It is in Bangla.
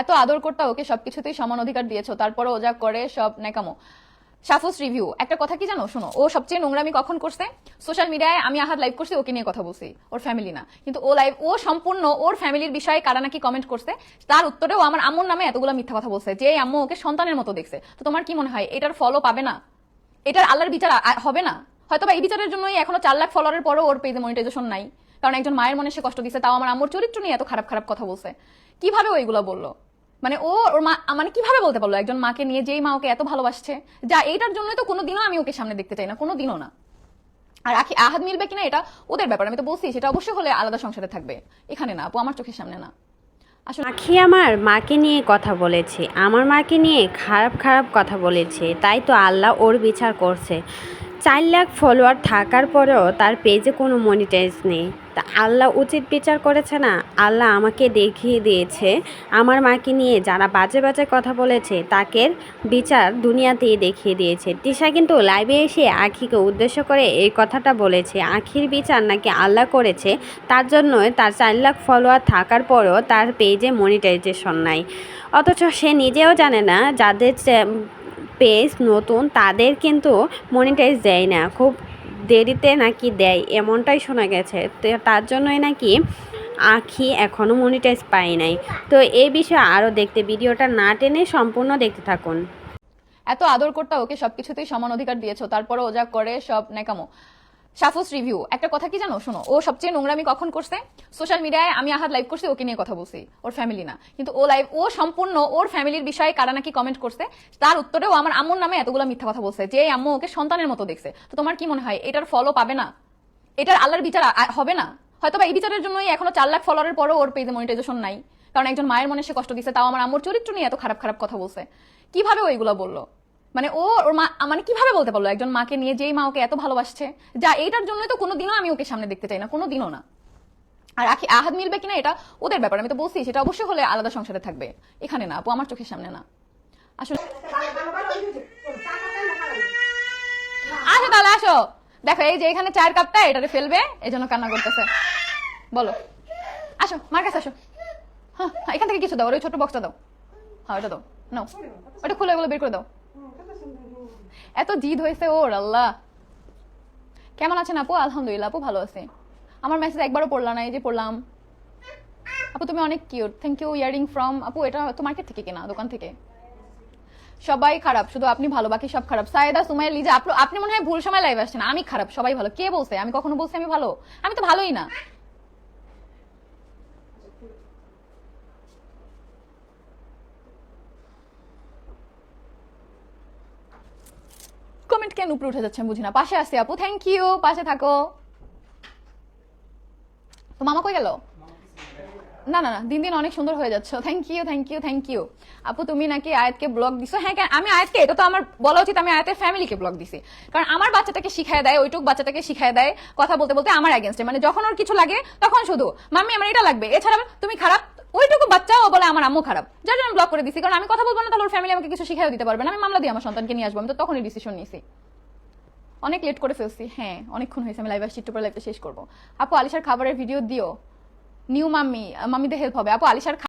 এত আদর করতে ওকে সবকিছুতেই সমান অধিকার দিয়েছ তারপরে ও যা করে সব নেকামো সাফুস রিভিউ, একটা কথা কি জানো? শোনো, ও সবচেয়ে নোংরামি কখন করছে? সোশ্যাল মিডিয়ায় আমি আহাত লাইভ করছি, ওকে নিয়ে কথা বলছি, ওর ফ্যামিলি না। কিন্তু ও লাইভ ও সম্পূর্ণ ওর ফ্যামিলির বিষয়ে কারা নাকি কমেন্ট করছে, তার উত্তরেও আমার আম্মুর নামে এতগুলো মিথ্যা কথা বলছে যে আম্মু ওকে সন্তানের মতো দেখছে। তো তোমার কি মনে হয়, এটার ফলো পাবে না? এটার আল্লাহর বিচার হবে না? হয়তো এই বিচারের জন্যই এখনও চার লাখ ফলোয়ারের পরও ওর পেজে মনিটাইজেশন নাই। কারণ একজন মায়ের মনে সে কষ্ট দিচ্ছে, তাও আমার আম্মুর চরিত্র নিয়ে এত খারাপ খারাপ কথা বলছে। কীভাবে ও এগুলো বলল? মানে ও, ওর মা মানে কীভাবে বলতে পারল? একজন মাকে নিয়ে যেই মা ওকে এত ভালোবাসছে, যা এইটার জন্যই তো কোনোদিনও আমি ওকে সামনে দেখতে চাই না, কোনোদিনও না। আর আখি, আহাদ মিলবে কিনা এটা ওদের ব্যাপার, আমি তো বলছি, সেটা অবশ্যই হলে আলাদা সংসারে থাকবে। এখানে না, আপু, আমার চোখের সামনে না। আসলে আখি আমার মাকে নিয়ে কথা বলেছে, আমার মাকে নিয়ে খারাপ খারাপ কথা বলেছে, তাই তো আল্লাহ ওর বিচার করছে। চার লাখ ফলোয়ার থাকার পরেও তার পেজে কোনো মনিটাইজ নেই। তা আল্লাহ উচিত বিচার করেছে না? আল্লাহ আমাকে দেখিয়ে দিয়েছে। আমার মাকে নিয়ে যারা বাজে বাজে কথা বলেছে, তাকে বিচার দুনিয়াতেই দেখিয়ে দিয়েছে। তিশা কিন্তু লাইভে এসে আখিকে উদ্দেশ্য করে এই কথাটা বলেছে। আখির বিচার নাকি আল্লাহ করেছে, তার জন্য তার চার লাখ ফলোয়ার থাকার পরও তার পেজে মনিটাইজেশন নাই। অথচ সে নিজেও জানে না যাদের পেজ নতুন, তাদের কিন্তু মনিটাইজ দেয় না। খুব দেরিতে নাকি দেয়, এমনটাই শোনা গেছে। তো তার জন্যই নাকি আখি এখনও মনিটাইজ পায় নাই। তো এই বিষয়ে আরও দেখতে, ভিডিওটা না টেনে সম্পূর্ণ দেখতে থাকুন। এত আদর করতে, ওকে সবকিছুতেই সমান অধিকার দিয়েছ তারপরে ও যা করে সব নেকামো সাফুস রিভিউ একটা কথা কি জানো? শোনো, ও সবচেয়ে নোংরামি কখন করছে? সোশ্যাল মিডিয়ায় আমি আহাত লাইভ করছি, ওকে নিয়ে কথা বলছি, ওর ফ্যামিলি না। কিন্তু ও লাইভ ও সম্পূর্ণ ওর ফ্যামিলির বিষয়ে কারা নাকি কমেন্ট করছে, তার উত্তরেও আমার আম্মুর নামে এতগুলো মিথ্যা কথা বলছে, যে আম্মু ওকে সন্তানের মতো দেখছে। তো তোমার কি মনে হয়, এটার ফলো পাবে না? এটার আল্লাহর বিচার হবে না? হয়তো বা এই বিচারের জন্যই এখনও চার লাখ ফলোয়ারের পরও ওর পেজে মনিটাইজেশন নাই। কারণ একজন মায়ের মনে সে কষ্ট দিচ্ছে তাও আমার আম্মুর চরিত্র নিয়ে এত খারাপ খারাপ কথা বলছে। কীভাবে ও এগুলো বলল? মানে ও ওর মা মানে কীভাবে বলতে পারল? একজন মাকে নিয়ে যেই মা ওকে এত ভালোবাসছে যা এইটার জন্যই তো কোনোদিনও আমি ওকে সামনে দেখতে চাই না কোনোদিনও না। আর আখি আহাদ মিলবে কিনা এটা ওদের ব্যাপার আমি তো বলছি সেটা অবশ্যই হলে আলাদা সংসারে থাকবে। এখানে না আপু আমার চোখের সামনে না। আসলে আসো তাহলে আসো। দেখো এই যে এখানে চায়ের কাপটা এটারে ফেলবে এই জন্য কান্না করতেছে। বলো। আসো মার কাছে আসো। হ্যাঁ হ্যাঁ, এখান থেকে কিছু দাও ওই ছোট বক্সটা দাও। হ্যাঁ ওটা দাও। নাও। ওটা খুলে ওগুলো বের করে দাও। এত জিদ হয়েছে ওর আল্লাহ। কেমন আছেন আপু? আলহামদুলিল্লাহ, আপু ভালো আছে। আমার মেসেজ একবারও পড়লা না এই যে পড়লাম। আপু, তুমি অনেক cute thank you earring from আপু, এটা তো মার্কেট থেকে কেনা, দোকান থেকে। সবাই খারাপ, শুধু আপনি ভালো, বাকি সব খারাপ। সাইদা সুমাইয়া, লিজা, আপনি মনে হয় ভুল সময় লাইভ আসছেন, আমি খারাপ, সবাই ভালো। কে বলছে? আমি কখনো বলছি আমি ভালো? আমি তো ভালোই না। কমেন্ট কেন উপরে উঠে যাচ্ছে বুঝি না। পাশে আসছি আপু থ্যাংক ইউ পাশে থাকো। তো মামা কই গেল? না না না, দিন দিন অনেক সুন্দর হয়ে যাচ্ছে। Thank you thank you thank you আপু, তুমি নাকি আয়াতকে ব্লগ দিছো? হ্যাঁ কেন- আমি আয়াতকে, এটা তো আমার বলা উচিত, আমি আয়াতের ফ্যামিলিকে ব্লগ দিছি। কারণ আমার বাচ্চাটাকে শিখায় দেয়, ওইটুক বাচ্চাটাকে শিখায় দেয়, কথা বলতে বলতে আমার এগেনস্টে মানে যখন ওর কিছু লাগে, তখন শুধু, মাম্মি, আমার এটা লাগবে। এছাড়া তুমি খারাপ ওইটুকু বাচ্চাও বলে আমার আম্মু খারাপ। যার জন্য ব্লক করে দিছি। কারণ আমি কথা বলব না, তাহলে ওর ফ্যামিলি আমাকে কিছু শিখাইও দিতে পারবে না। আমি মামলা দিয়ে আমার সন্তানকে নিয়ে আসব, আমি তো তখনই ডিসিশন নিয়েছি অনেক লেট করে ফেলছি। হ্যাঁ অনেকক্ষণ হয়েছে, আমি লাইভ আসছি, একটু পরে লাইভটা শেষ করব। আপু, আলিশার খাবারের ভিডিও দিও। নিউ মাম্মি মাম্মিদের হেল্প হবে। আপু, আলিশার